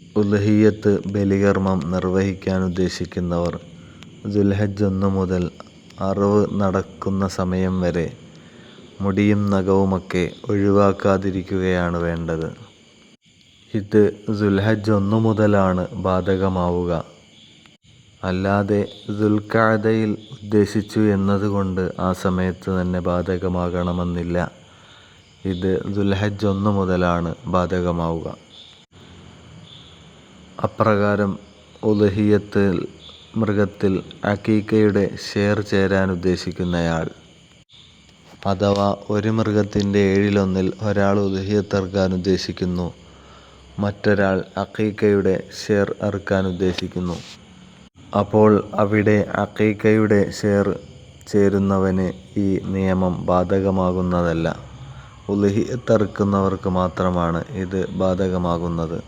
ഉദ്ഹിയ്യത്ത് ബലികർമ്മം നിർവഹിക്കാനുദ്ദേശിക്കുന്നവർ ദുൽഹജ്ജ് ഒന്ന് മുതൽ അറവ് നടക്കുന്ന സമയം വരെ മുടിയും നഖവുമൊക്കെ ഒഴിവാക്കാതിരിക്കുകയാണ് വേണ്ടത്. ഇത് ദുൽഹജ്ജ് ഒന്നു മുതലാണ് ബാധകമാവുക. അല്ലാതെ ദുൽഖഅദയിൽ ഉദ്ദേശിച്ചു എന്നതുകൊണ്ട് ആ സമയത്ത് തന്നെ ബാധകമാകണമെന്നില്ല. ഇത് ദുൽഹജ്ജ് ഒന്നു മുതലാണ് ബാധകമാവുക. അപ്രകാരം ഉദഹിയത്തിൽ മൃഗത്തിൽ അഖീഖയുടെ ഷേർ ചേരാനുദ്ദേശിക്കുന്നയാൾ, അഥവാ ഒരു മൃഗത്തിന്റെ ഏഴിലൊന്നിൽ ഒരാൾ ഉദ്ഹിയ്യത്തറുക്കാനുദ്ദേശിക്കുന്നു. മറ്റൊരാൾ അഖീഖയുടെ ഷേർ അറുക്കാനുദ്ദേശിക്കുന്നു. അപ്പോൾ അവിടെ അഖീഖയുടെ ഷെയർ ചേരുന്നവന് ഈ നിയമം ബാധകമാകുന്നതല്ല. ഉലഹിയത്തറുക്കുന്നവർക്ക് മാത്രമാണ് ഇത് ബാധകമാകുന്നത്.